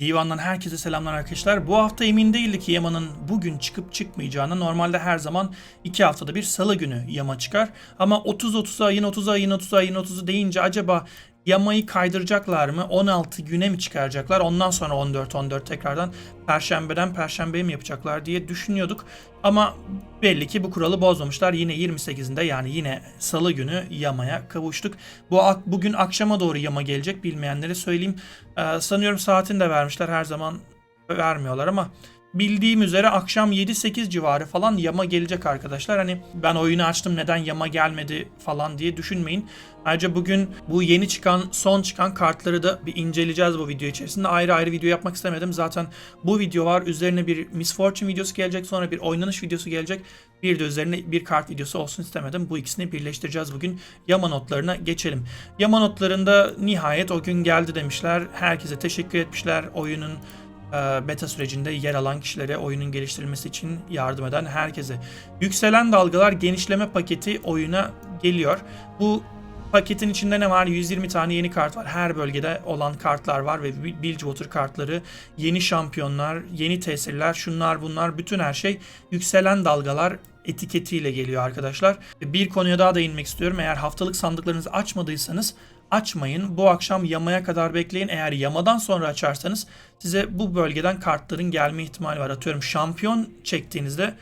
Divandan herkese selamlar arkadaşlar. Bu hafta emin değildik Yaman'ın bugün çıkıp çıkmayacağına. Normalde her zaman iki haftada bir salı günü Yama çıkar. Ama 30-30'a, ayın 30'a, ayın 30'a, ayın 30'u deyince acaba Yama'yı kaydıracaklar mı? 16 güne mi çıkaracaklar? Ondan sonra 14-14 tekrardan Perşembeden Perşembeye mi yapacaklar diye düşünüyorduk. Ama belli ki bu kuralı bozmamışlar. Yine 28'inde yani yine salı günü Yama'ya kavuştuk. Bu bugün akşama doğru Yama gelecek bilmeyenlere söyleyeyim. Ee, sanıyorum saatini de vermişler her zaman vermiyorlar ama bildiğim üzere akşam 7-8 civarı falan yama gelecek arkadaşlar. Hani ben oyunu açtım neden yama gelmedi falan diye düşünmeyin. Ayrıca bugün bu yeni çıkan son çıkan kartları da bir inceleyeceğiz bu video içerisinde. Ayrı ayrı video yapmak istemedim. Zaten bu video var. Üzerine bir Miss Fortune videosu gelecek. Sonra bir oynanış videosu gelecek. Bir de üzerine bir kart videosu olsun istemedim. Bu ikisini birleştireceğiz bugün. Yama notlarına geçelim. Yama notlarında nihayet o gün geldi demişler. Herkese teşekkür etmişler. Oyunun beta sürecinde yer alan kişilere oyunun geliştirilmesi için yardım eden herkese. Yükselen dalgalar genişleme paketi oyuna geliyor. Bu paketin içinde ne var? 120 tane yeni kart var. Her bölgede olan kartlar var ve Bilgewater kartları, yeni şampiyonlar, yeni tesirler, şunlar bunlar bütün her şey yükselen dalgalar etiketiyle geliyor arkadaşlar. Bir konuya daha değinmek istiyorum. Eğer haftalık sandıklarınızı açmadıysanız açmayın. Bu akşam yamaya kadar bekleyin. Eğer yamadan sonra açarsanız size bu bölgeden kartların gelme ihtimali var. Atıyorum şampiyon çektiğinizde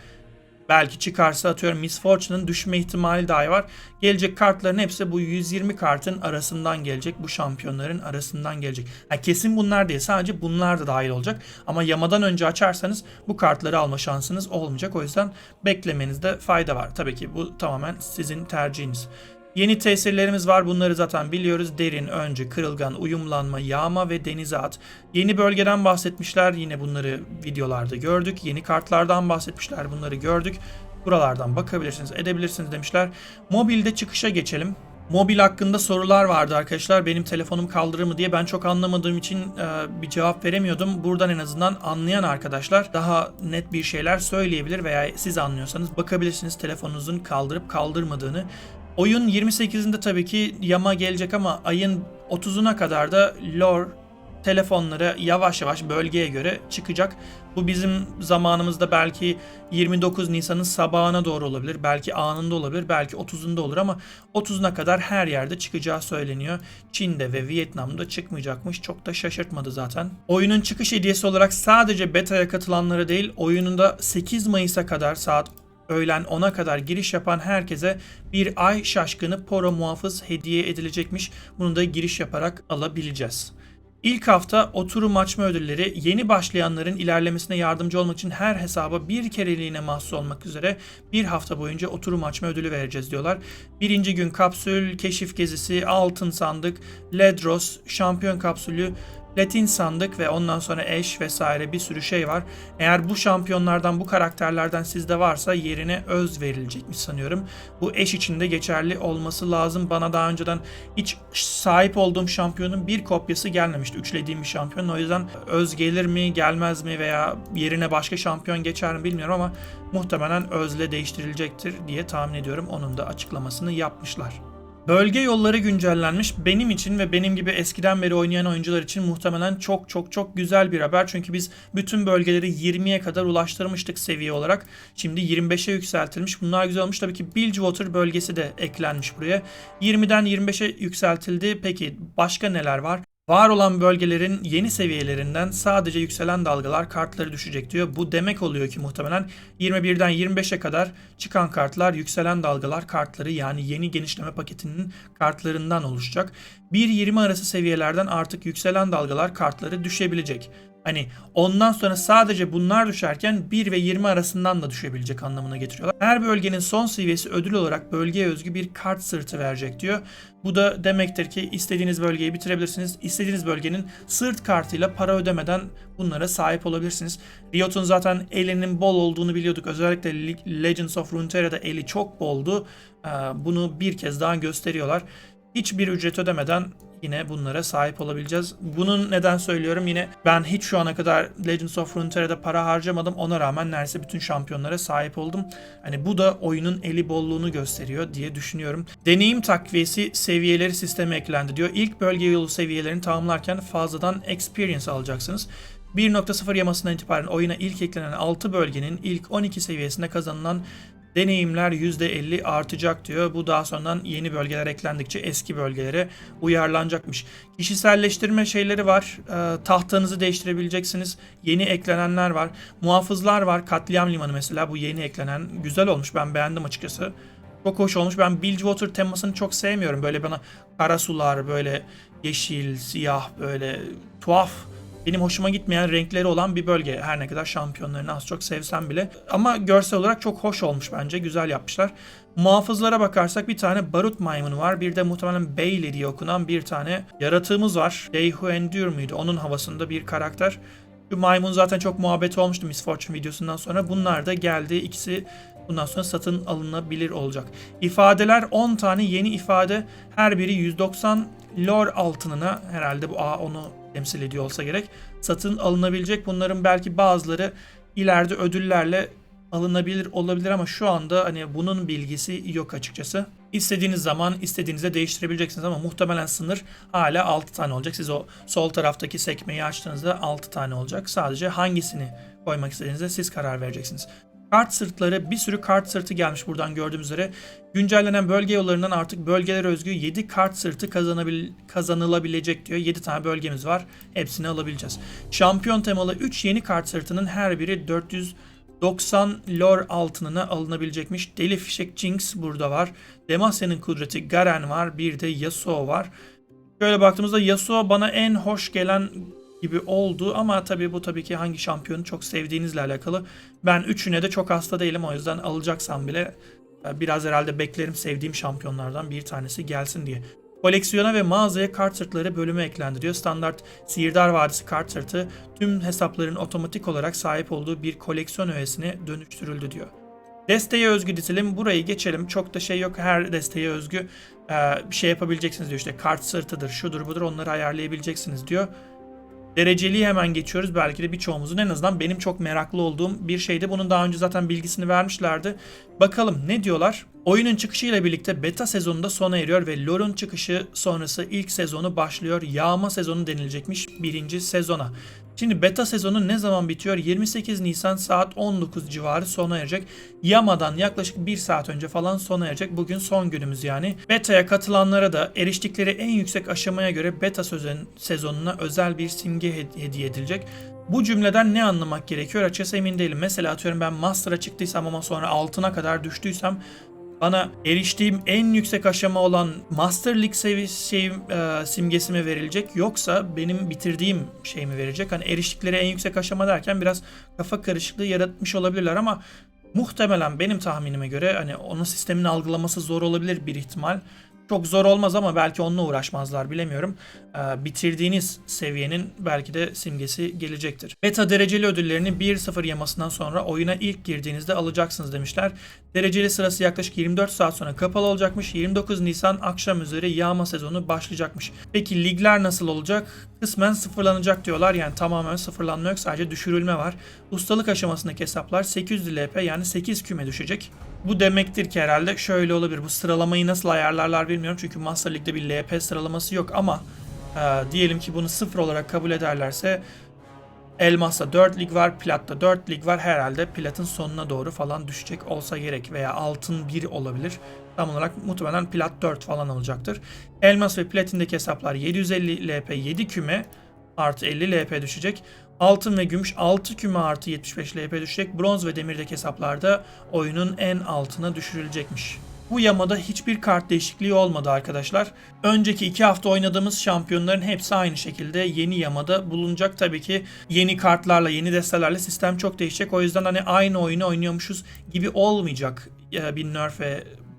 belki çıkarsa atıyorum Miss Fortune'ın düşme ihtimali dahi var. Gelecek kartların hepsi bu 120 kartın arasından gelecek. Bu şampiyonların arasından gelecek. Ha, kesin bunlar değil sadece bunlar da dahil olacak. Ama yamadan önce açarsanız bu kartları alma şansınız olmayacak. O yüzden beklemenizde fayda var. Tabii ki bu tamamen sizin tercihiniz. Yeni tesirlerimiz var. Bunları zaten biliyoruz. Derin, öncü, kırılgan, uyumlanma, yağma ve denize at. Yeni bölgeden bahsetmişler. Yine bunları videolarda gördük. Yeni kartlardan bahsetmişler. Bunları gördük. Buralardan bakabilirsiniz, edebilirsiniz demişler. Mobilde çıkışa geçelim. Mobil hakkında sorular vardı arkadaşlar. Benim telefonum kaldırır mı diye ben çok anlamadığım için e, bir cevap veremiyordum. Buradan en azından anlayan arkadaşlar daha net bir şeyler söyleyebilir veya siz anlıyorsanız bakabilirsiniz telefonunuzun kaldırıp kaldırmadığını. Oyun 28'inde tabii ki yama gelecek ama ayın 30'una kadar da lore telefonlara yavaş yavaş bölgeye göre çıkacak. Bu bizim zamanımızda belki 29 Nisan'ın sabahına doğru olabilir. Belki anında olabilir. Belki 30'unda olur ama 30'una kadar her yerde çıkacağı söyleniyor. Çin'de ve Vietnam'da çıkmayacakmış. Çok da şaşırtmadı zaten. Oyunun çıkış hediyesi olarak sadece beta'ya katılanlara değil oyununda 8 Mayıs'a kadar saat öğlen 10'a kadar giriş yapan herkese bir ay şaşkını Poro muhafız hediye edilecekmiş. Bunu da giriş yaparak alabileceğiz. İlk hafta oturum açma ödülleri yeni başlayanların ilerlemesine yardımcı olmak için her hesaba bir kereliğine mahsus olmak üzere bir hafta boyunca oturum açma ödülü vereceğiz diyorlar. Birinci gün kapsül, keşif gezisi, altın sandık, ledros, şampiyon kapsülü, Latin sandık ve ondan sonra eş vesaire bir sürü şey var. Eğer bu şampiyonlardan, bu karakterlerden sizde varsa yerine öz verilecekmiş sanıyorum. Bu eş için de geçerli olması lazım. Bana daha önceden hiç sahip olduğum şampiyonun bir kopyası gelmemişti. Üçlediğim bir şampiyon. O yüzden öz gelir mi, gelmez mi veya yerine başka şampiyon geçer mi bilmiyorum ama muhtemelen özle değiştirilecektir diye tahmin ediyorum. Onun da açıklamasını yapmışlar. Bölge yolları güncellenmiş. Benim için ve benim gibi eskiden beri oynayan oyuncular için muhtemelen çok çok çok güzel bir haber. Çünkü biz bütün bölgeleri 20'ye kadar ulaştırmıştık seviye olarak. Şimdi 25'e yükseltilmiş. Bunlar güzel olmuş. Tabii ki Bilgewater bölgesi de eklenmiş buraya. 20'den 25'e yükseltildi. Peki başka neler var? Var olan bölgelerin yeni seviyelerinden sadece yükselen dalgalar kartları düşecek diyor. Bu demek oluyor ki muhtemelen 21'den 25'e kadar çıkan kartlar yükselen dalgalar kartları yani yeni genişleme paketinin kartlarından oluşacak. 1-20 arası seviyelerden artık yükselen dalgalar kartları düşebilecek. Hani ondan sonra sadece bunlar düşerken 1 ve 20 arasından da düşebilecek anlamına getiriyorlar. Her bölgenin son seviyesi ödül olarak bölgeye özgü bir kart sırtı verecek diyor. Bu da demektir ki istediğiniz bölgeyi bitirebilirsiniz. İstediğiniz bölgenin sırt kartıyla para ödemeden bunlara sahip olabilirsiniz. Riot'un zaten elinin bol olduğunu biliyorduk. Özellikle Legends of Runeterra'da eli çok boldu. Bunu bir kez daha gösteriyorlar. Hiçbir ücret ödemeden yine bunlara sahip olabileceğiz. Bunun neden söylüyorum yine ben hiç şu ana kadar Legends of Runeterra'da para harcamadım. Ona rağmen neredeyse bütün şampiyonlara sahip oldum. Hani bu da oyunun eli bolluğunu gösteriyor diye düşünüyorum. Deneyim takviyesi seviyeleri sisteme eklendi diyor. İlk bölge yolu seviyelerini tamamlarken fazladan experience alacaksınız. 1.0 yamasından itibaren oyuna ilk eklenen 6 bölgenin ilk 12 seviyesinde kazanılan deneyimler %50 artacak diyor. Bu daha sonradan yeni bölgeler eklendikçe eski bölgelere uyarlanacakmış. Kişiselleştirme şeyleri var. Ee, tahtanızı değiştirebileceksiniz. Yeni eklenenler var. Muhafızlar var. Katliam limanı mesela bu yeni eklenen. Güzel olmuş. Ben beğendim açıkçası. Çok hoş olmuş. Ben Bilgewater temasını çok sevmiyorum. Böyle bana kara sular, böyle yeşil, siyah, böyle tuhaf benim hoşuma gitmeyen renkleri olan bir bölge. Her ne kadar şampiyonlarını az çok sevsem bile. Ama görsel olarak çok hoş olmuş bence. Güzel yapmışlar. Muhafızlara bakarsak bir tane barut maymunu var. Bir de muhtemelen Bailey diye okunan bir tane yaratığımız var. Who Endure muydu? Onun havasında bir karakter. Şu maymun zaten çok muhabbeti olmuştu Miss Fortune videosundan sonra. Bunlar da geldi. İkisi bundan sonra satın alınabilir olacak. İfadeler 10 tane yeni ifade. Her biri 190 lore altınına herhalde bu A onu temsil ediyor olsa gerek. Satın alınabilecek. Bunların belki bazıları ileride ödüllerle alınabilir olabilir ama şu anda hani bunun bilgisi yok açıkçası. İstediğiniz zaman istediğinizde değiştirebileceksiniz ama muhtemelen sınır hala 6 tane olacak. Siz o sol taraftaki sekmeyi açtığınızda 6 tane olacak. Sadece hangisini koymak istediğinizde siz karar vereceksiniz. Kart sırtları bir sürü kart sırtı gelmiş buradan gördüğümüz üzere. Güncellenen bölge yollarından artık bölgeler özgü 7 kart sırtı kazanabil kazanılabilecek diyor. 7 tane bölgemiz var. Hepsini alabileceğiz. Şampiyon temalı 3 yeni kart sırtının her biri 490 lore altınına alınabilecekmiş. Deli Fişek Jinx burada var. Demacia'nın kudreti Garen var. Bir de Yasuo var. Şöyle baktığımızda Yasuo bana en hoş gelen gibi oldu ama tabii bu tabii ki hangi şampiyonu çok sevdiğinizle alakalı. Ben üçüne de çok hasta değilim o yüzden alacaksam bile e, biraz herhalde beklerim sevdiğim şampiyonlardan bir tanesi gelsin diye. Koleksiyona ve mağazaya kart sırtları bölümü eklendi. Standart Sihirdar Vadisi kart sırtı tüm hesapların otomatik olarak sahip olduğu bir koleksiyon öğesine dönüştürüldü diyor. Desteğe özgü dizilim. Burayı geçelim. Çok da şey yok. Her desteğe özgü e, bir şey yapabileceksiniz diyor. İşte kart sırtıdır, şudur budur onları ayarlayabileceksiniz diyor. Dereceliği hemen geçiyoruz. Belki de birçoğumuzun en azından benim çok meraklı olduğum bir şeydi. Bunun daha önce zaten bilgisini vermişlerdi. Bakalım ne diyorlar? Oyunun çıkışıyla birlikte beta sezonunda sona eriyor ve LoL'un çıkışı sonrası ilk sezonu başlıyor. Yağma sezonu denilecekmiş birinci sezona. Şimdi beta sezonu ne zaman bitiyor? 28 Nisan saat 19 civarı sona erecek. Yama'dan yaklaşık 1 saat önce falan sona erecek. Bugün son günümüz yani. Beta'ya katılanlara da eriştikleri en yüksek aşamaya göre beta sezonuna özel bir simge hediye edilecek. Bu cümleden ne anlamak gerekiyor açıkçası emin değilim. Mesela atıyorum ben Master'a çıktıysam ama sonra altına kadar düştüysem bana eriştiğim en yüksek aşama olan Master League seviyesi e, simgesi mi verilecek yoksa benim bitirdiğim şey mi verecek? Hani eriştikleri en yüksek aşama derken biraz kafa karışıklığı yaratmış olabilirler ama muhtemelen benim tahminime göre hani onun sistemini algılaması zor olabilir bir ihtimal. Çok zor olmaz ama belki onunla uğraşmazlar bilemiyorum. Ee, bitirdiğiniz seviyenin belki de simgesi gelecektir. Beta dereceli ödüllerini 1-0 yamasından sonra oyuna ilk girdiğinizde alacaksınız demişler. Dereceli sırası yaklaşık 24 saat sonra kapalı olacakmış. 29 Nisan akşam üzeri yağma sezonu başlayacakmış. Peki ligler nasıl olacak? Kısmen sıfırlanacak diyorlar. Yani tamamen sıfırlanma yok sadece düşürülme var. Ustalık aşamasındaki hesaplar 800 LP yani 8 küme düşecek. Bu demektir ki herhalde şöyle olabilir. Bu sıralamayı nasıl ayarlarlar bilmiyorum. Çünkü Master League'de bir LP sıralaması yok ama e, diyelim ki bunu sıfır olarak kabul ederlerse Elmas'ta 4 lig var, Plat'ta 4 lig var. Herhalde Plat'ın sonuna doğru falan düşecek olsa gerek veya altın 1 olabilir. Tam olarak muhtemelen Plat 4 falan olacaktır. Elmas ve Platin'deki hesaplar 750 LP 7 küme artı 50 LP düşecek. Altın ve gümüş 6 küme artı 75 LP düşecek. Bronz ve demirdeki hesaplarda oyunun en altına düşürülecekmiş. Bu yamada hiçbir kart değişikliği olmadı arkadaşlar. Önceki iki hafta oynadığımız şampiyonların hepsi aynı şekilde yeni yamada bulunacak. Tabii ki yeni kartlarla, yeni destelerle sistem çok değişecek. O yüzden hani aynı oyunu oynuyormuşuz gibi olmayacak bir nerf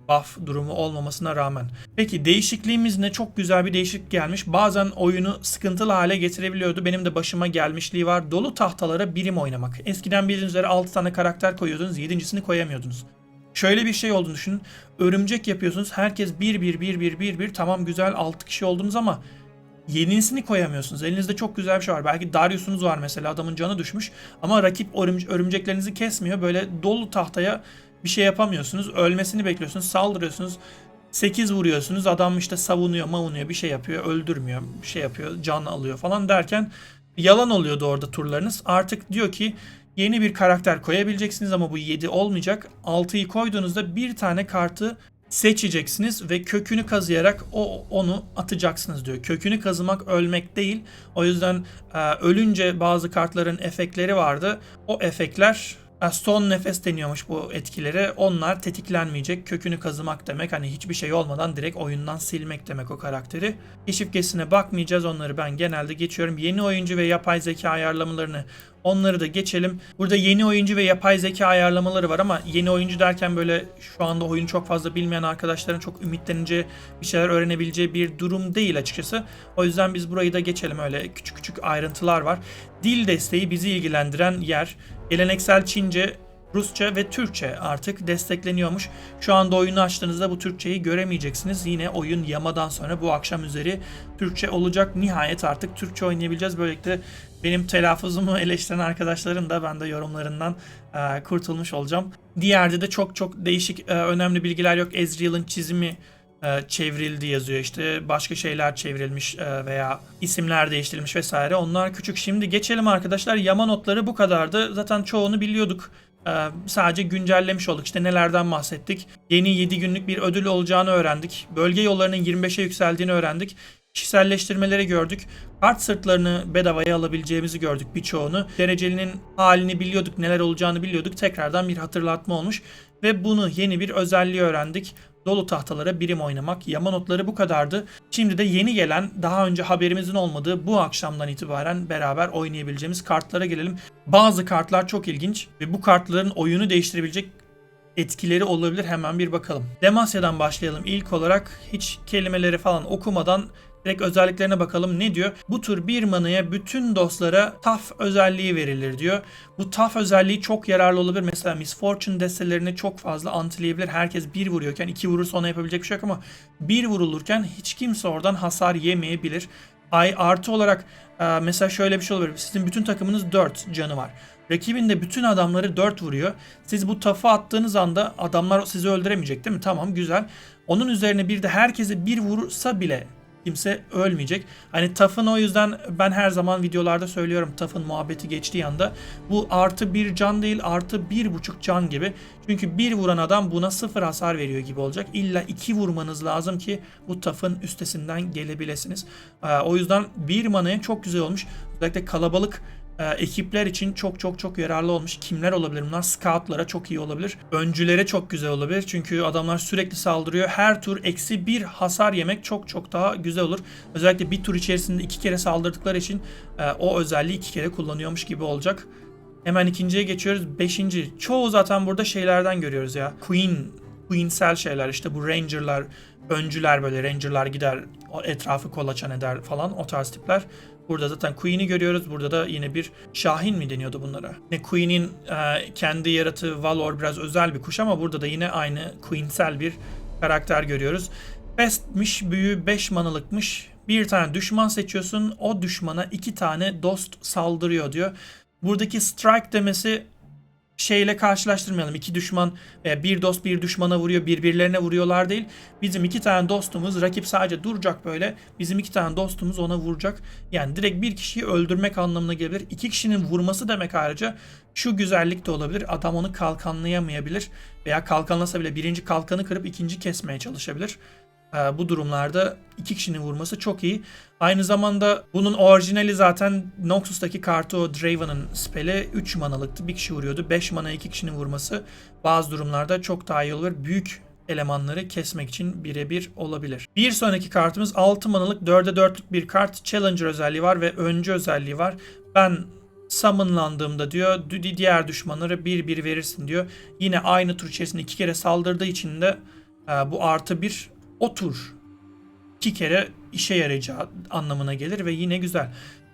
buff durumu olmamasına rağmen. Peki değişikliğimiz ne? Çok güzel bir değişiklik gelmiş. Bazen oyunu sıkıntılı hale getirebiliyordu. Benim de başıma gelmişliği var. Dolu tahtalara birim oynamak. Eskiden bildiğiniz üzere 6 tane karakter koyuyordunuz. 7.sini koyamıyordunuz. Şöyle bir şey olduğunu düşünün. Örümcek yapıyorsunuz. Herkes 1 1 1 1 1 1 tamam güzel 6 kişi oldunuz ama yenisini koyamıyorsunuz. Elinizde çok güzel bir şey var. Belki Darius'unuz var mesela adamın canı düşmüş ama rakip örümce- örümceklerinizi kesmiyor. Böyle dolu tahtaya bir şey yapamıyorsunuz. Ölmesini bekliyorsunuz. Saldırıyorsunuz. 8 vuruyorsunuz. Adam işte savunuyor, mavunuyor, bir şey yapıyor, öldürmüyor, bir şey yapıyor, can alıyor falan derken yalan oluyordu orada turlarınız. Artık diyor ki yeni bir karakter koyabileceksiniz ama bu 7 olmayacak. 6'yı koyduğunuzda bir tane kartı seçeceksiniz ve kökünü kazıyarak o onu atacaksınız diyor. Kökünü kazımak ölmek değil. O yüzden e, ölünce bazı kartların efektleri vardı. O efektler son nefes deniyormuş bu etkileri. Onlar tetiklenmeyecek. Kökünü kazımak demek. Hani hiçbir şey olmadan direkt oyundan silmek demek o karakteri. Keşifgesine bakmayacağız. Onları ben genelde geçiyorum. Yeni oyuncu ve yapay zeka ayarlamalarını onları da geçelim. Burada yeni oyuncu ve yapay zeka ayarlamaları var ama yeni oyuncu derken böyle şu anda oyunu çok fazla bilmeyen arkadaşların çok ümitlenince bir şeyler öğrenebileceği bir durum değil açıkçası. O yüzden biz burayı da geçelim öyle küçük küçük ayrıntılar var. Dil desteği bizi ilgilendiren yer. Geleneksel Çince, Rusça ve Türkçe artık destekleniyormuş. Şu anda oyunu açtığınızda bu Türkçeyi göremeyeceksiniz. Yine oyun yamadan sonra bu akşam üzeri Türkçe olacak. Nihayet artık Türkçe oynayabileceğiz. Böylelikle benim telaffuzumu eleştiren arkadaşların da ben de yorumlarından e, kurtulmuş olacağım. Diğerde de çok çok değişik e, önemli bilgiler yok. Ezreal'ın çizimi çevrildi yazıyor işte. Başka şeyler çevrilmiş e, veya isimler değiştirilmiş vesaire. Onlar küçük. Şimdi geçelim arkadaşlar. Yama notları bu kadardı. Zaten çoğunu biliyorduk. E, sadece güncellemiş olduk. İşte nelerden bahsettik? Yeni 7 günlük bir ödül olacağını öğrendik. Bölge yollarının 25'e yükseldiğini öğrendik. Kişiselleştirmeleri gördük. Kart sırtlarını bedavaya alabileceğimizi gördük birçoğunu. Derecelinin halini biliyorduk, neler olacağını biliyorduk. Tekrardan bir hatırlatma olmuş. Ve bunu yeni bir özelliği öğrendik. Dolu tahtalara birim oynamak. Yama notları bu kadardı. Şimdi de yeni gelen, daha önce haberimizin olmadığı bu akşamdan itibaren beraber oynayabileceğimiz kartlara gelelim. Bazı kartlar çok ilginç ve bu kartların oyunu değiştirebilecek etkileri olabilir hemen bir bakalım. Demasya'dan başlayalım. İlk olarak hiç kelimeleri falan okumadan direkt özelliklerine bakalım. Ne diyor? Bu tür bir manaya bütün dostlara taf özelliği verilir diyor. Bu taf özelliği çok yararlı olabilir. Mesela Miss Fortune destelerini çok fazla antileyebilir. Herkes bir vuruyorken iki vurursa ona yapabilecek bir şey yok ama bir vurulurken hiç kimse oradan hasar yemeyebilir. Ay artı olarak e, mesela şöyle bir şey olabilir. Sizin bütün takımınız 4 canı var. Rakibin de bütün adamları 4 vuruyor. Siz bu tafı attığınız anda adamlar sizi öldüremeyecek değil mi? Tamam güzel. Onun üzerine bir de herkese bir vursa bile kimse ölmeyecek. Hani TAF'ın o yüzden ben her zaman videolarda söylüyorum TAF'ın muhabbeti geçtiği anda bu artı bir can değil artı bir buçuk can gibi. Çünkü bir vuran adam buna sıfır hasar veriyor gibi olacak. İlla iki vurmanız lazım ki bu TAF'ın üstesinden gelebilesiniz. Ee, o yüzden bir manaya çok güzel olmuş. Özellikle kalabalık e, ekipler için çok çok çok yararlı olmuş. Kimler olabilir bunlar? Scoutlara çok iyi olabilir. Öncülere çok güzel olabilir. Çünkü adamlar sürekli saldırıyor. Her tur eksi bir hasar yemek çok çok daha güzel olur. Özellikle bir tur içerisinde iki kere saldırdıkları için e, o özelliği iki kere kullanıyormuş gibi olacak. Hemen ikinciye geçiyoruz. Beşinci. Çoğu zaten burada şeylerden görüyoruz ya. Queen, Queensel şeyler işte bu Ranger'lar, öncüler böyle Ranger'lar gider etrafı kolaçan eder falan o tarz tipler. Burada zaten Queen'i görüyoruz. Burada da yine bir Şahin mi deniyordu bunlara? Ne Queen'in e, kendi yaratığı Valor biraz özel bir kuş ama burada da yine aynı Queensel bir karakter görüyoruz. Bestmiş, büyü 5 manalıkmış. Bir tane düşman seçiyorsun. O düşmana iki tane dost saldırıyor diyor. Buradaki strike demesi şeyle karşılaştırmayalım. İki düşman veya bir dost bir düşmana vuruyor, birbirlerine vuruyorlar değil. Bizim iki tane dostumuz, rakip sadece duracak böyle. Bizim iki tane dostumuz ona vuracak. Yani direkt bir kişiyi öldürmek anlamına gelebilir. İki kişinin vurması demek ayrıca şu güzellik de olabilir. Adam onu kalkanlayamayabilir veya kalkanlasa bile birinci kalkanı kırıp ikinci kesmeye çalışabilir. Ee, bu durumlarda iki kişinin vurması çok iyi. Aynı zamanda bunun orijinali zaten Noxus'taki kartı o Draven'ın spell'i 3 manalıktı. Bir kişi vuruyordu. 5 mana iki kişinin vurması bazı durumlarda çok daha iyi olur. Büyük elemanları kesmek için birebir olabilir. Bir sonraki kartımız 6 manalık 4'e 4'lük bir kart. Challenger özelliği var ve öncü özelliği var. Ben summonlandığımda diyor diğer düşmanları 1-1 verirsin diyor. Yine aynı tur içerisinde iki kere saldırdığı için de e, bu artı bir o tur iki kere işe yarayacağı anlamına gelir ve yine güzel.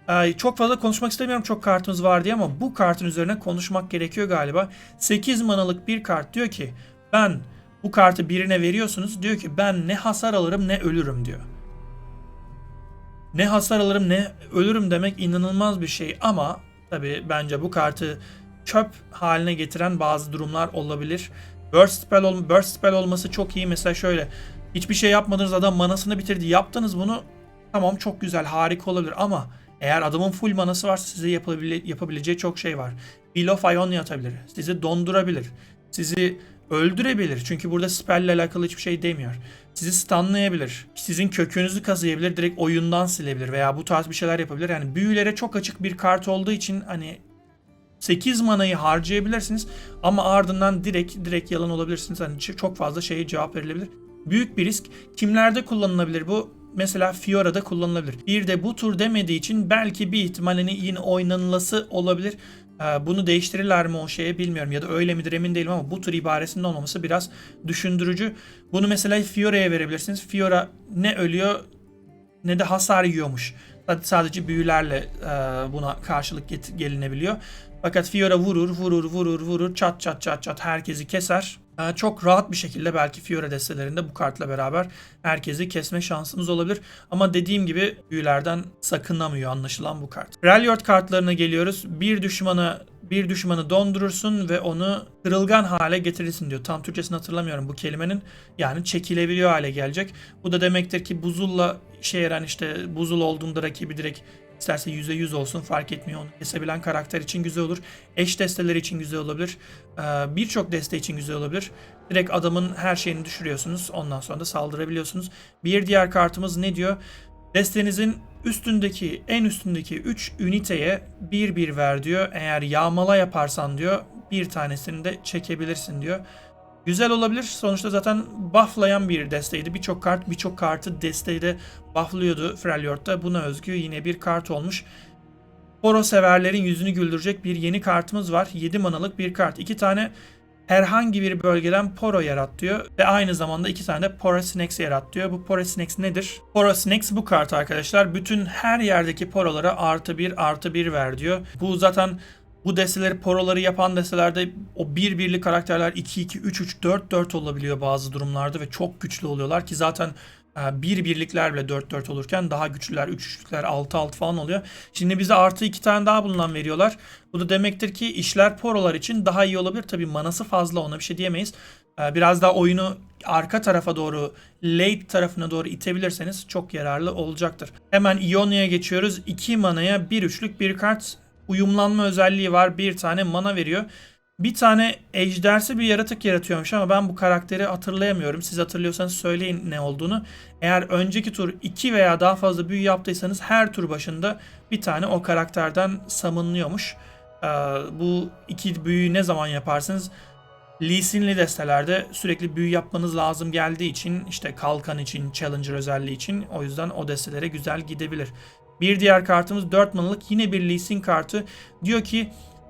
Ee, çok fazla konuşmak istemiyorum çok kartımız var diye ama bu kartın üzerine konuşmak gerekiyor galiba. 8 manalık bir kart diyor ki ben bu kartı birine veriyorsunuz diyor ki ben ne hasar alırım ne ölürüm diyor. ne hasar alırım ne ölürüm demek inanılmaz bir şey ama tabi bence bu kartı çöp haline getiren bazı durumlar olabilir. Burst spell, ol- burst spell olması çok iyi. Mesela şöyle hiçbir şey yapmadınız adam manasını bitirdi. Yaptınız bunu tamam çok güzel harika olabilir ama eğer adamın full manası varsa size yapabile- yapabileceği çok şey var. Wheel of Ionia atabilir. Sizi dondurabilir. Sizi öldürebilir. Çünkü burada spell ile alakalı hiçbir şey demiyor. Sizi stunlayabilir. Sizin kökünüzü kazıyabilir. Direkt oyundan silebilir. Veya bu tarz bir şeyler yapabilir. Yani büyülere çok açık bir kart olduğu için hani 8 manayı harcayabilirsiniz ama ardından direkt direkt yalan olabilirsiniz. Hani çok fazla şeye cevap verilebilir. Büyük bir risk. Kimlerde kullanılabilir bu? Mesela Fiora'da kullanılabilir. Bir de bu tur demediği için belki bir ihtimal hani yine oynanılası olabilir. Ee, Bunu değiştirirler mi o şeye bilmiyorum ya da öyle midir emin değilim ama bu tür ibaresinde olmaması biraz düşündürücü. Bunu mesela Fiora'ya verebilirsiniz. Fiora ne ölüyor ne de hasar yiyormuş. Sad- Sadece büyülerle e, buna karşılık gelinebiliyor. Fakat Fiora vurur, vurur, vurur, vurur, çat çat çat çat herkesi keser. E, çok rahat bir şekilde belki Fiora destelerinde bu kartla beraber herkesi kesme şansınız olabilir. Ama dediğim gibi büyülerden sakınamıyor anlaşılan bu kart. Freljord kartlarına geliyoruz. Bir düşmanı bir düşmanı dondurursun ve onu kırılgan hale getirirsin diyor. Tam Türkçesini hatırlamıyorum bu kelimenin. Yani çekilebiliyor hale gelecek. Bu da demektir ki buzulla işe yaran işte buzul olduğunda rakibi direkt isterse %100 olsun fark etmiyor. Onu kesebilen karakter için güzel olur. Eş desteleri için güzel olabilir. Ee, Birçok deste için güzel olabilir. Direkt adamın her şeyini düşürüyorsunuz. Ondan sonra da saldırabiliyorsunuz. Bir diğer kartımız ne diyor? Destenizin üstündeki en üstündeki 3 üniteye 1 1 ver diyor. Eğer yağmala yaparsan diyor bir tanesini de çekebilirsin diyor. Güzel olabilir. Sonuçta zaten bufflayan bir desteydi. Birçok kart birçok kartı desteğde bufflıyordu Freljord'da. Buna özgü yine bir kart olmuş. Poro severlerin yüzünü güldürecek bir yeni kartımız var. 7 manalık bir kart. 2 tane herhangi bir bölgeden Poro yarat diyor. Ve aynı zamanda 2 tane de Poro Snacks yarat diyor. Bu Poro Snacks nedir? Poro Snacks bu kart arkadaşlar. Bütün her yerdeki Poro'lara artı 1 artı 1 ver diyor. Bu zaten bu desteleri poroları yapan destelerde o bir birli karakterler 2 2 3 3 4 4 olabiliyor bazı durumlarda ve çok güçlü oluyorlar ki zaten e, bir birlikler bile 4 4 olurken daha güçlüler 3 üçlükler 6 6 falan oluyor. Şimdi bize artı 2 tane daha bundan veriyorlar. Bu da demektir ki işler porolar için daha iyi olabilir. Tabi manası fazla ona bir şey diyemeyiz. E, Biraz daha oyunu arka tarafa doğru, late tarafına doğru itebilirseniz çok yararlı olacaktır. Hemen Ionia'ya geçiyoruz. 2 manaya 1 üçlük bir kart uyumlanma özelliği var. Bir tane mana veriyor. Bir tane ejdersi bir yaratık yaratıyormuş ama ben bu karakteri hatırlayamıyorum. Siz hatırlıyorsanız söyleyin ne olduğunu. Eğer önceki tur 2 veya daha fazla büyü yaptıysanız her tur başında bir tane o karakterden samınlıyormuş. Ee, bu iki büyüyü ne zaman yaparsınız? Lee destelerde sürekli büyü yapmanız lazım geldiği için işte kalkan için, challenger özelliği için o yüzden o destelere güzel gidebilir. Bir diğer kartımız 4 manalık yine bir Lee Sin kartı. Diyor ki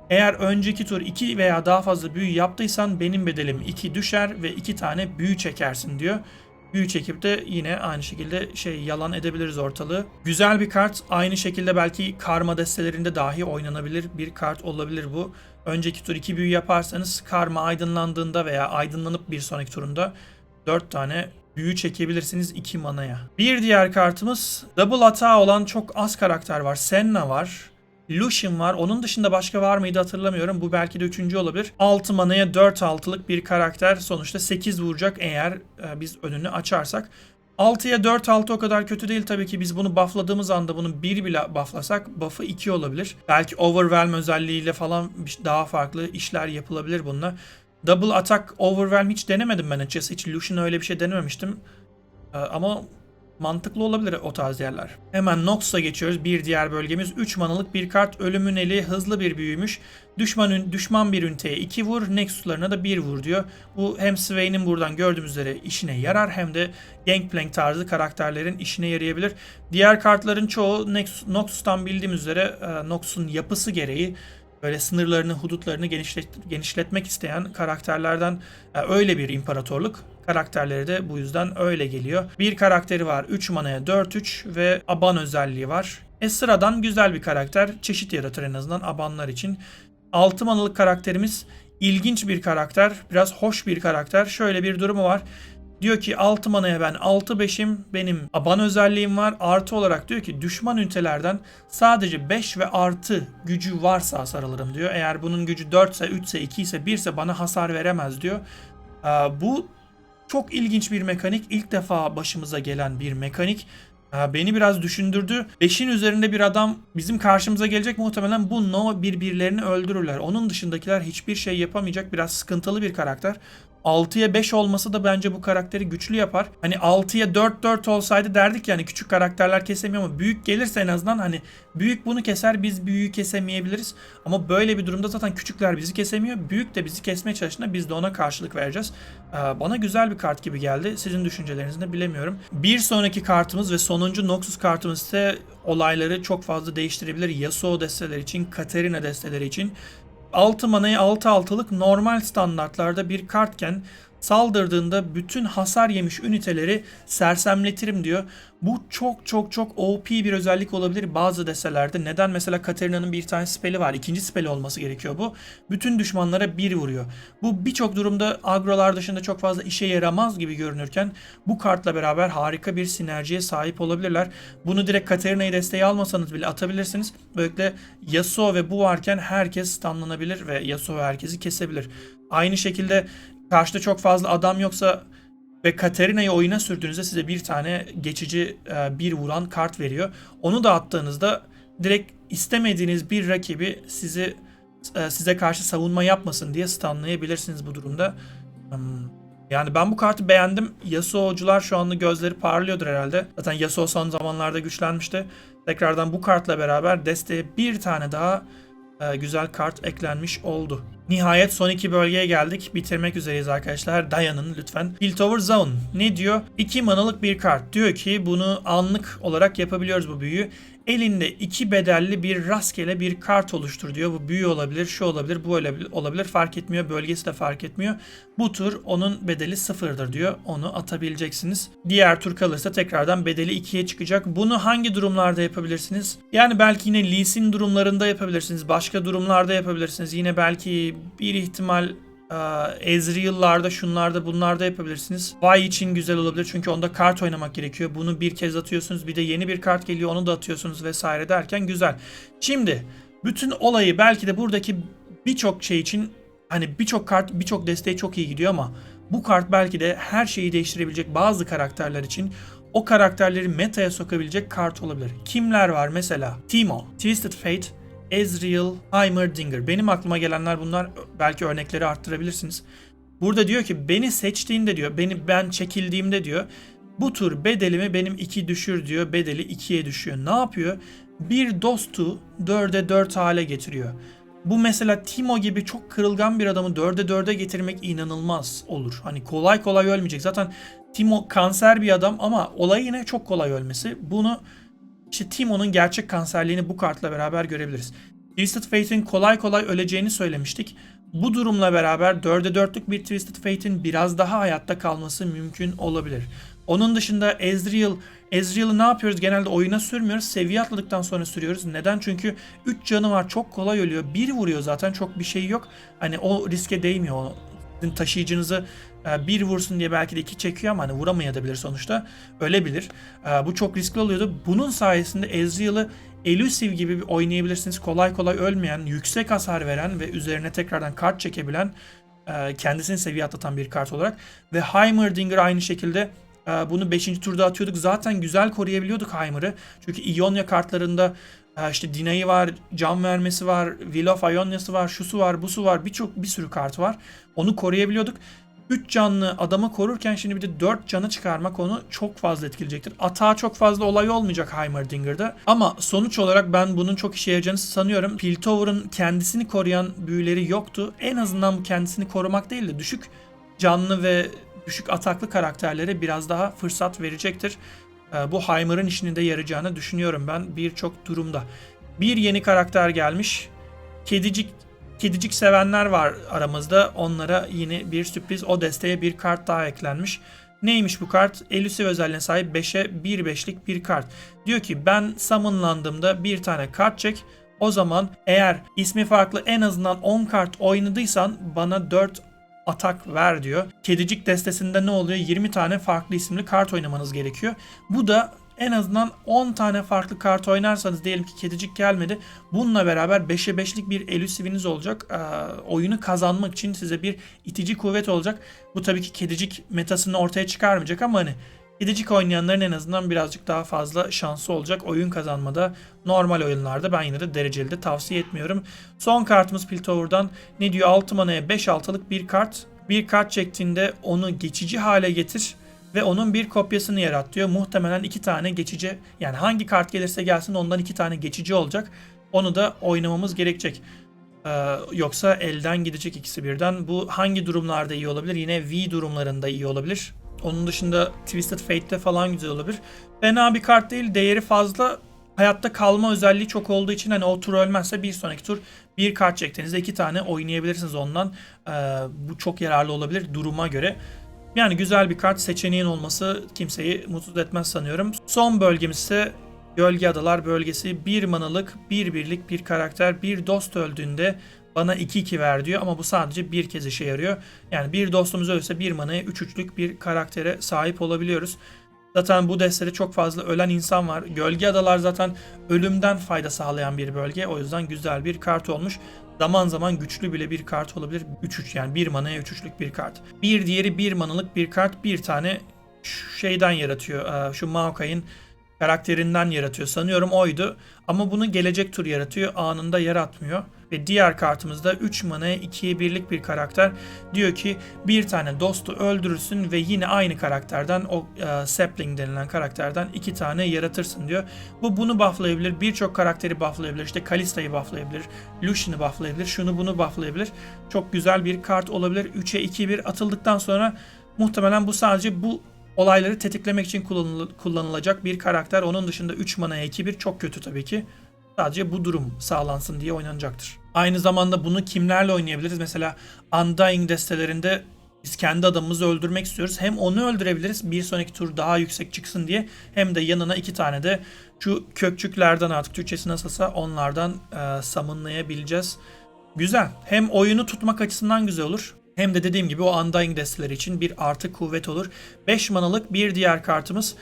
eğer önceki tur 2 veya daha fazla büyü yaptıysan benim bedelim 2 düşer ve 2 tane büyü çekersin diyor. Büyü çekip de yine aynı şekilde şey yalan edebiliriz ortalığı. Güzel bir kart. Aynı şekilde belki karma destelerinde dahi oynanabilir bir kart olabilir bu. Önceki tur 2 büyü yaparsanız karma aydınlandığında veya aydınlanıp bir sonraki turunda 4 tane büyü çekebilirsiniz 2 manaya. Bir diğer kartımız double hata olan çok az karakter var. Senna var. Lucian var. Onun dışında başka var mıydı hatırlamıyorum. Bu belki de üçüncü olabilir. 6 manaya 4 altılık bir karakter. Sonuçta 8 vuracak eğer e, biz önünü açarsak. 6'ya 4 6 o kadar kötü değil tabii ki biz bunu buffladığımız anda bunu 1 bile bufflasak buff'ı 2 olabilir. Belki overwhelm özelliğiyle falan daha farklı işler yapılabilir bununla. Double attack overwhelm hiç denemedim ben açıkçası. Hiç Lucian'a öyle bir şey denememiştim. Ee, ama mantıklı olabilir o tarz yerler. Hemen Nox'a geçiyoruz. Bir diğer bölgemiz 3 manalık bir kart. Ölümün eli hızlı bir büyümüş. Düşman, düşman bir üniteye 2 vur. Nexus'larına da 1 vur diyor. Bu hem Swain'in buradan gördüğümüz üzere işine yarar hem de Gangplank tarzı karakterlerin işine yarayabilir. Diğer kartların çoğu Nexus, Noxus'tan bildiğimiz üzere e, Noxus'un yapısı gereği böyle sınırlarını, hudutlarını genişlet, genişletmek isteyen karakterlerden e, öyle bir imparatorluk. Karakterleri de bu yüzden öyle geliyor. Bir karakteri var 3 manaya 4-3 ve aban özelliği var. E sıradan güzel bir karakter. Çeşit yaratır en azından abanlar için. 6 manalık karakterimiz ilginç bir karakter. Biraz hoş bir karakter. Şöyle bir durumu var. Diyor ki 6 manaya ben 6-5'im. Benim aban özelliğim var. Artı olarak diyor ki düşman ünitelerden sadece 5 ve artı gücü varsa hasar alırım diyor. Eğer bunun gücü 4 ise 3 ise 2 ise 1 ise bana hasar veremez diyor. Ee, bu çok ilginç bir mekanik. İlk defa başımıza gelen bir mekanik. Ee, Beni biraz düşündürdü. 5'in üzerinde bir adam bizim karşımıza gelecek muhtemelen bu no birbirlerini öldürürler. Onun dışındakiler hiçbir şey yapamayacak biraz sıkıntılı bir karakter. 6'ya 5 olması da bence bu karakteri güçlü yapar. Hani 6'ya 4-4 olsaydı derdik yani küçük karakterler kesemiyor ama büyük gelirse en azından hani büyük bunu keser biz büyüğü kesemeyebiliriz. Ama böyle bir durumda zaten küçükler bizi kesemiyor. Büyük de bizi kesmeye çalıştığında biz de ona karşılık vereceğiz. Ee, Bana güzel bir kart gibi geldi. Sizin düşüncelerinizi de bilemiyorum. Bir sonraki kartımız ve sonuncu Noxus kartımız ise olayları çok fazla değiştirebilir. Yasuo desteleri için, Katarina desteleri için. 6 manayı 6 altılık normal standartlarda bir kartken saldırdığında bütün hasar yemiş üniteleri sersemletirim diyor. Bu çok çok çok OP bir özellik olabilir bazı destelerde. Neden mesela Katarina'nın bir tane speli var. ikinci speli olması gerekiyor bu. Bütün düşmanlara bir vuruyor. Bu birçok durumda agrolar dışında çok fazla işe yaramaz gibi görünürken bu kartla beraber harika bir sinerjiye sahip olabilirler. Bunu direkt Katarina'yı desteğe almasanız bile atabilirsiniz. Böylelikle Yasuo ve bu varken herkes stunlanabilir ve Yasuo herkesi kesebilir. Aynı şekilde karşıda çok fazla adam yoksa ve Katarina'yı oyuna sürdüğünüzde size bir tane geçici e, bir vuran kart veriyor. Onu da attığınızda direkt istemediğiniz bir rakibi sizi e, size karşı savunma yapmasın diye stunlayabilirsiniz bu durumda. Hmm, Yani ben bu kartı beğendim. Yasuo'cular şu anda gözleri parlıyordur herhalde. Zaten Yasuo son zamanlarda güçlenmişti. Tekrardan bu kartla beraber desteğe bir tane daha e, güzel kart eklenmiş oldu. Nihayet son iki bölgeye geldik. Bitirmek üzereyiz arkadaşlar. Dayanın lütfen. Piltover Zone ne diyor? 2 manalık bir kart. Diyor ki bunu anlık olarak yapabiliyoruz bu büyüyü. Elinde iki bedelli bir rastgele bir kart oluştur diyor. Bu büyü olabilir, şu olabilir, bu olabilir, olabilir fark etmiyor. Bölgesi de fark etmiyor. Bu tur onun bedeli sıfırdır diyor. Onu atabileceksiniz. Diğer tur kalırsa tekrardan bedeli ikiye çıkacak. Bunu hangi durumlarda yapabilirsiniz? Yani belki yine Lee Sin durumlarında yapabilirsiniz. Başka durumlarda yapabilirsiniz. Yine belki bir ihtimal Ezreal'larda şunlarda bunlarda yapabilirsiniz. Vay için güzel olabilir çünkü onda kart oynamak gerekiyor. Bunu bir kez atıyorsunuz bir de yeni bir kart geliyor onu da atıyorsunuz vesaire derken güzel. Şimdi bütün olayı belki de buradaki birçok şey için hani birçok kart birçok desteği çok iyi gidiyor ama bu kart belki de her şeyi değiştirebilecek bazı karakterler için o karakterleri meta'ya sokabilecek kart olabilir. Kimler var mesela? Timo, Twisted Fate, Ezreal, Heimerdinger. Benim aklıma gelenler bunlar. Belki örnekleri arttırabilirsiniz. Burada diyor ki beni seçtiğinde diyor, beni ben çekildiğimde diyor, bu tur bedelimi benim 2 düşür diyor, bedeli 2'ye düşüyor. Ne yapıyor? Bir dostu 4'e 4 hale getiriyor. Bu mesela Timo gibi çok kırılgan bir adamı 4'e 4'e getirmek inanılmaz olur. Hani kolay kolay ölmeyecek. Zaten Timo kanser bir adam ama olay yine çok kolay ölmesi. Bunu işte Timo'nun gerçek kanserliğini bu kartla beraber görebiliriz. Twisted Fate'in kolay kolay öleceğini söylemiştik. Bu durumla beraber 4'e 4'lük bir Twisted Fate'in biraz daha hayatta kalması mümkün olabilir. Onun dışında Ezreal, Ezreal'ı ne yapıyoruz? Genelde oyuna sürmüyoruz. Seviye atladıktan sonra sürüyoruz. Neden? Çünkü 3 canı var. Çok kolay ölüyor. 1 vuruyor zaten. Çok bir şey yok. Hani o riske değmiyor. Sizin taşıyıcınızı e, bir vursun diye belki de iki çekiyor ama hani vuramayabilir sonuçta. Ölebilir. E, Bu çok riskli oluyordu. Bunun sayesinde Ezreal'ı Elusive gibi bir oynayabilirsiniz. Kolay kolay ölmeyen, yüksek hasar veren ve üzerine tekrardan kart çekebilen e, kendisini seviye atlatan bir kart olarak. Ve Heimerdinger aynı şekilde bunu 5. turda atıyorduk. Zaten güzel koruyabiliyorduk Heimer'ı. Çünkü Ionia kartlarında işte Dina'yı var, can vermesi var, Will of Ionia'sı var, şusu var, busu var, birçok bir sürü kart var. Onu koruyabiliyorduk. 3 canlı adamı korurken şimdi bir de 4 canı çıkarmak onu çok fazla etkileyecektir. Atağa çok fazla olay olmayacak Heimerdinger'da. Ama sonuç olarak ben bunun çok işe yarayacağını sanıyorum. Piltover'ın kendisini koruyan büyüleri yoktu. En azından bu kendisini korumak değil de düşük canlı ve düşük ataklı karakterlere biraz daha fırsat verecektir. Ee, Bu Heimer'ın işine de yarayacağını düşünüyorum ben birçok durumda. Bir yeni karakter gelmiş. Kedicik kedicik sevenler var aramızda. Onlara yine bir sürpriz. O desteğe bir kart daha eklenmiş. Neymiş bu kart? Elusive özelliğine sahip 5'e 1-5'lik bir kart. Diyor ki ben summonlandığımda bir tane kart çek. O zaman eğer ismi farklı en azından 10 kart oynadıysan bana 4 atak ver diyor. Kedicik destesinde ne oluyor? 20 tane farklı isimli kart oynamanız gerekiyor. Bu da en azından 10 tane farklı kart oynarsanız diyelim ki kedicik gelmedi. Bununla beraber 5'e 5'lik bir elusiviniz olacak. Ee, oyunu kazanmak için size bir itici kuvvet olacak. Bu tabii ki kedicik metasını ortaya çıkarmayacak ama hani kedicik oynayanların en azından birazcık daha fazla şansı olacak oyun kazanmada. Normal oyunlarda ben yine de dereceli de tavsiye etmiyorum. Son kartımız Piltover'dan ne diyor 6 manaya 5-6'lık bir kart. Bir kart çektiğinde onu geçici hale getir ve onun bir kopyasını yarat diyor. Muhtemelen iki tane geçici yani hangi kart gelirse gelsin ondan iki tane geçici olacak. Onu da oynamamız gerekecek. Ee, yoksa elden gidecek ikisi birden. Bu hangi durumlarda iyi olabilir? Yine V durumlarında iyi olabilir. Onun dışında Twisted Fate'te falan güzel olabilir. Fena bir kart değil. Değeri fazla. Hayatta kalma özelliği çok olduğu için hani o tur ölmezse bir sonraki tur bir kart çektiğinizde iki tane oynayabilirsiniz ondan. Ee, bu çok yararlı olabilir duruma göre. Yani güzel bir kart seçeneğin olması kimseyi mutsuz etmez sanıyorum. Son bölgemiz ise Gölge Adalar bölgesi. Bir manalık, bir birlik bir karakter. Bir dost öldüğünde bana 2-2 ver diyor ama bu sadece bir kez işe yarıyor. Yani bir dostumuz ölse bir manaya 3 üçlük bir karaktere sahip olabiliyoruz. Zaten bu destede çok fazla ölen insan var. Gölge Adalar zaten ölümden fayda sağlayan bir bölge. O yüzden güzel bir kart olmuş. Zaman zaman güçlü bile bir kart olabilir. 3-3 yani bir manaya 3 üçlük bir kart. Bir diğeri bir manalık bir kart. Bir tane şeyden yaratıyor. Şu Maokai'nin karakterinden yaratıyor. Sanıyorum oydu. Ama bunu gelecek tur yaratıyor. Anında yaratmıyor. Ve diğer kartımızda 3 manaya 2'ye birlik bir karakter. Diyor ki bir tane dostu öldürürsün ve yine aynı karakterden o e, sapling denilen karakterden iki tane yaratırsın diyor. Bu bunu bufflayabilir. Birçok karakteri bufflayabilir. İşte Kalista'yı bufflayabilir. Lucian'ı bufflayabilir. Şunu bunu bufflayabilir. Çok güzel bir kart olabilir. 3'e 2-1 atıldıktan sonra muhtemelen bu sadece bu olayları tetiklemek için kullanıl- kullanılacak bir karakter. Onun dışında 3 manaya 2-1 çok kötü tabii ki. Sadece bu durum sağlansın diye oynanacaktır. Aynı zamanda bunu kimlerle oynayabiliriz? Mesela Undying destelerinde biz kendi adamımızı öldürmek istiyoruz. Hem onu öldürebiliriz bir sonraki tur daha yüksek çıksın diye hem de yanına iki tane de şu kökçüklerden artık Türkçesi nasılsa onlardan e, summonlayabileceğiz. Güzel. Hem oyunu tutmak açısından güzel olur. Hem de dediğim gibi o Undying desteleri için bir artı kuvvet olur. 5 manalık bir diğer kartımız.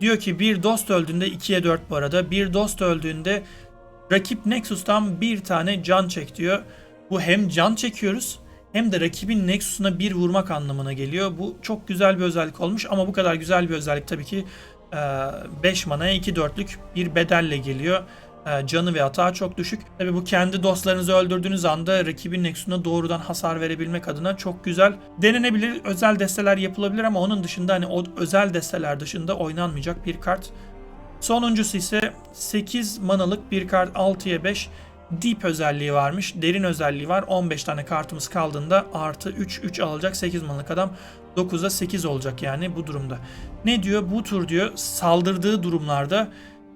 Diyor ki bir dost öldüğünde 2'ye 4 bu arada. Bir dost öldüğünde rakip Nexus'tan bir tane can çek diyor. Bu hem can çekiyoruz hem de rakibin Nexus'una bir vurmak anlamına geliyor. Bu çok güzel bir özellik olmuş ama bu kadar güzel bir özellik tabii ki 5 manaya 2 dörtlük bir bedelle geliyor. E, Canı ve hata çok düşük. Tabii bu kendi dostlarınızı öldürdüğünüz anda rakibin Nexus'una doğrudan hasar verebilmek adına çok güzel. Denenebilir, özel desteler yapılabilir ama onun dışında hani o özel desteler dışında oynanmayacak bir kart. Sonuncusu ise 8 manalık bir kart 6'ya 5 Deep özelliği varmış. Derin özelliği var. 15 tane kartımız kaldığında artı 3 3 alacak 8 manalık adam 9'a 8 olacak yani bu durumda. Ne diyor? Bu tur diyor saldırdığı durumlarda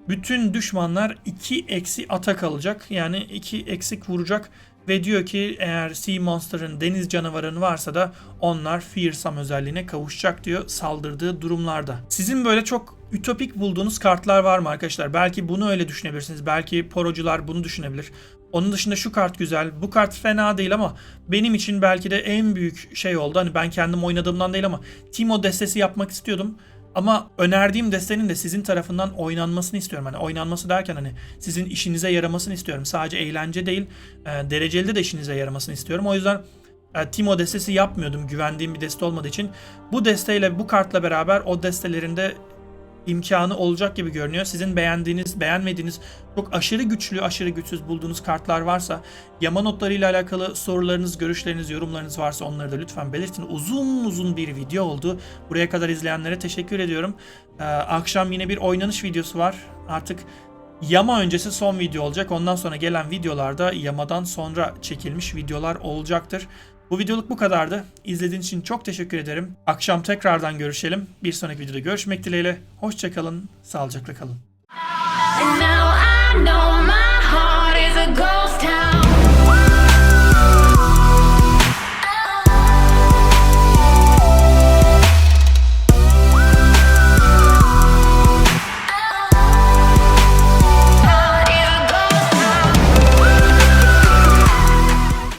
bütün düşmanlar 2 eksi atak alacak. Yani 2 eksik vuracak. Ve diyor ki eğer Sea Monster'ın deniz canavarın varsa da onlar Fearsome özelliğine kavuşacak diyor saldırdığı durumlarda. Sizin böyle çok ütopik bulduğunuz kartlar var mı arkadaşlar? Belki bunu öyle düşünebilirsiniz. Belki porocular bunu düşünebilir. Onun dışında şu kart güzel. Bu kart fena değil ama benim için belki de en büyük şey oldu. Hani ben kendim oynadığımdan değil ama Timo destesi yapmak istiyordum. Ama önerdiğim destenin de sizin tarafından oynanmasını istiyorum. Hani oynanması derken hani sizin işinize yaramasını istiyorum. Sadece eğlence değil, e, dereceli de işinize yaramasını istiyorum. O yüzden e, Timo destesi yapmıyordum güvendiğim bir deste olmadığı için. Bu desteyle, bu kartla beraber o destelerinde imkanı olacak gibi görünüyor. Sizin beğendiğiniz, beğenmediğiniz, çok aşırı güçlü, aşırı güçsüz bulduğunuz kartlar varsa, yama notlarıyla alakalı sorularınız, görüşleriniz, yorumlarınız varsa onları da lütfen belirtin. Uzun uzun bir video oldu. Buraya kadar izleyenlere teşekkür ediyorum. Ee, akşam yine bir oynanış videosu var. Artık Yama öncesi son video olacak. Ondan sonra gelen videolarda Yama'dan sonra çekilmiş videolar olacaktır. Bu videoluk bu kadardı. İzlediğiniz için çok teşekkür ederim. Akşam tekrardan görüşelim. Bir sonraki videoda görüşmek dileğiyle. Hoşçakalın, sağlıcakla kalın.